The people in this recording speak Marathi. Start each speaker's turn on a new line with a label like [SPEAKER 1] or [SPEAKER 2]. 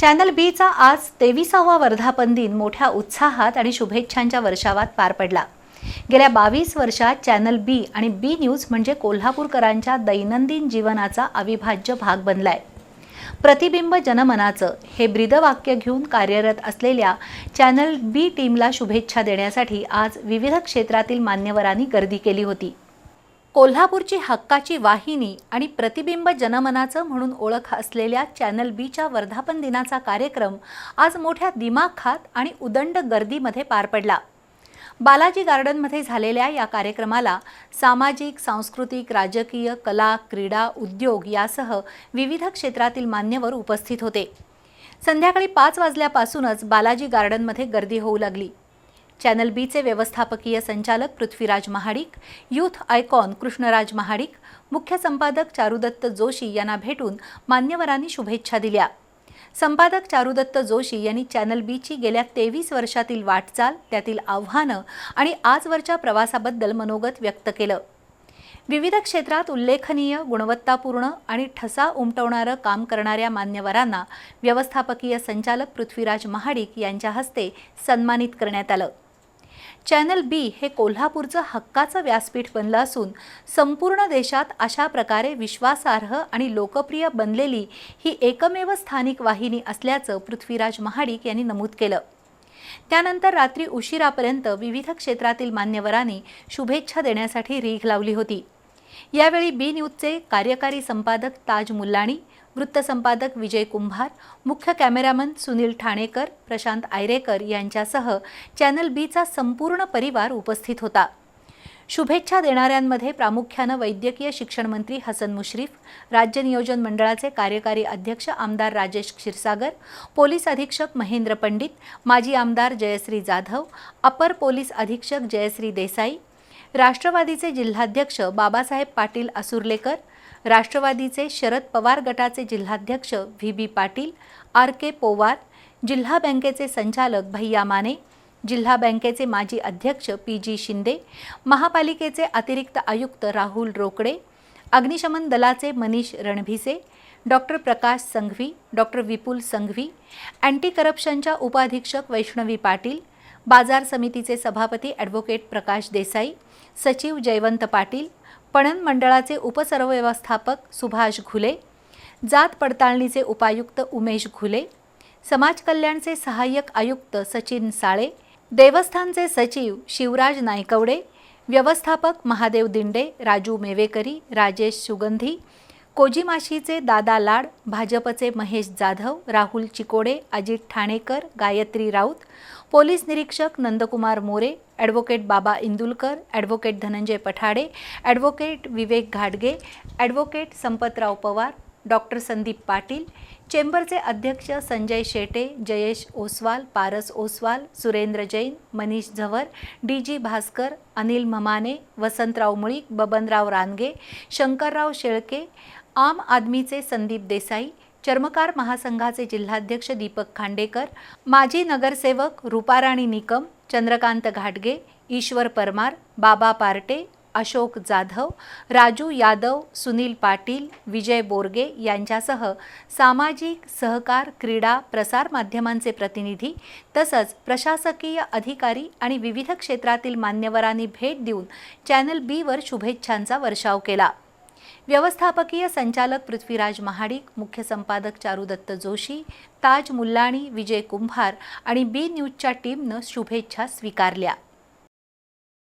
[SPEAKER 1] चॅनल बीचा आज तेविसावा वर्धापन दिन मोठ्या उत्साहात आणि शुभेच्छांच्या वर्षावात पार पडला. गेल्या बावीस वर्षात चॅनल बी आणि बी न्यूज म्हणजे कोल्हापूरकरांच्या दैनंदिन जीवनाचा अविभाज्य भाग बनलाय. प्रतिबिंब जनमनाचं हे ब्रीदवाक्य घेऊन कार्यरत असलेल्या चॅनल बी टीमला शुभेच्छा देण्यासाठी आज विविध क्षेत्रातील मान्यवरांनी गर्दी केली होती. कोल्हापूरची हक्काची वाहिनी आणि प्रतिबिंब जनमनाचं म्हणून ओळख असलेल्या चॅनल बीच्या वर्धापन दिनाचा कार्यक्रम आज मोठ्या दिमाखात आणि उदंड गर्दीमध्ये पार पडला. बालाजी गार्डनमध्ये झालेल्या या कार्यक्रमाला सामाजिक सांस्कृतिक राजकीय कला क्रीडा उद्योग यासह विविध क्षेत्रातील मान्यवर उपस्थित होते. संध्याकाळी पाच वाजल्यापासूनच बालाजी गार्डनमध्ये गर्दी होऊ लागली. चॅनल बीचे व्यवस्थापकीय संचालक पृथ्वीराज महाडिक यूथ आयकॉन कृष्णराज महाडिक मुख्य संपादक चारुदत्त जोशी यांना भेटून मान्यवरांनी शुभेच्छा दिल्या. संपादक चारुदत्त जोशी यांनी चॅनल बीची गेल्या तेवीस वर्षातील वाटचाल त्यातील आव्हानं आणि आजवरच्या प्रवासाबद्दल मनोगत व्यक्त केलं. विविध क्षेत्रात उल्लेखनीय गुणवत्तापूर्ण आणि ठसा उमटवणारं काम करणाऱ्या मान्यवरांना व्यवस्थापकीय संचालक पृथ्वीराज महाडिक यांच्या हस्ते सन्मानित करण्यात आलं. चॅनल बी हे कोल्हापूरचं हक्काचं व्यासपीठ बनलं असून संपूर्ण देशात अशा प्रकारे विश्वासार्ह आणि लोकप्रिय बनलेली ही एकमेव स्थानिक वाहिनी असल्याचं पृथ्वीराज महाडिक यांनी नमूद केलं. त्यानंतर रात्री उशिरापर्यंत विविध क्षेत्रातील मान्यवरांनी शुभेच्छा देण्यासाठी रीघ लावली होती. यावेळी बी न्यूजचे कार्यकारी संपादक ताज मुल्लाणी वृत्तसंपादक विजय कुंभार मुख्य कॅमेरामन सुनील ठाणेकर प्रशांत आयरेकर यांच्यासह चॅनल बीचा संपूर्ण परिवार उपस्थित होता. शुभेच्छा देणाऱ्यांमध्ये प्रामुख्यानं वैद्यकीय शिक्षण मंत्री हसन मुश्रीफ राज्य नियोजन मंडळाचे कार्यकारी अध्यक्ष आमदार राजेश क्षीरसागर पोलीस अधीक्षक महेंद्र पंडित माजी आमदार जयश्री जाधव अपर पोलीस अधीक्षक जयश्री देसाई राष्ट्रवादीचे जिल्हाध्यक्ष बाबासाहेब पाटील असुर्लेकर राष्ट्रवादीचे शरद पवार गटाचे जिल्हाध्यक्ष V. B. Patil R. K. Powar जिल्हा बँकेचे संचालक भैया माने जिल्हा बँकेचे माजी अध्यक्ष पी. जी. शिंदे महापालिकेचे अतिरिक्त आयुक्त राहुल रोकडे अग्निशमन दलाचे Manish Ranbhise doctor Prakash Sanghvi doctor Vipul Sanghvi anti करप्शनच्या उपाधीक्षक वैष्णवी पाटील बाजार समितीचे सभापती ॲडव्होकेट प्रकाश देसाई सचिव जयवंत पाटील पणन मंडळाचे उपसर्वव्यवस्थापक सुभाष घुले जात पडताळणीचे उपायुक्त उमेश घुले समाज कल्याणचे सहाय्यक आयुक्त सचिन साळे देवस्थानचे सचिव शिवराज नायकवडे व्यवस्थापक महादेव दिंडे राजू मेवेकरी राजेश सुगंधी कोजीमाशीचे दादा लाड भाजपचे महेश जाधव राहुल चिकोडे अजित ठाणेकर गायत्री राऊत पोलीस निरीक्षक Nandkumar More advocate Baba Indulkar advocate Dhananjay Pathade advocate Vivek घाटगे ॲडव्होकेट संपतराव पवार डॉक्टर संदीप पाटील चेंबरचे अध्यक्ष संजय शेटे जयेश ओसवाल पारस ओसवाल सुरेंद्र जैन मनीष झवर डी जी भास्कर अनिल ममाने वसंतराव मुळीक बबनराव रानगे शंकरराव शेळके आम आदमीचे संदीप देसाई चर्मकार महासंघाचे जिल्हाध्यक्ष दीपक खांडेकर माजी नगरसेवक रुपाराणी निकम चंद्रकांत घाटगे ईश्वर परमार बाबा पार्टे अशोक जाधव राजू यादव सुनील पाटील विजय बोरगे यांच्यासह सामाजिक सहकार क्रीडा प्रसारमाध्यमांचे प्रतिनिधी तसंच प्रशासकीय अधिकारी आणि विविध क्षेत्रातील मान्यवरांनी भेट देऊन चॅनल बीवर शुभेच्छांचा वर्षाव केला. व्यवस्थापकीय संचालक पृथ्वीराज महाडिक मुख्य संपादक चारुदत्त जोशी ताज मुल्लाणी विजय कुंभार आणि बी न्यूजच्या टीमनं शुभेच्छा स्वीकारल्या.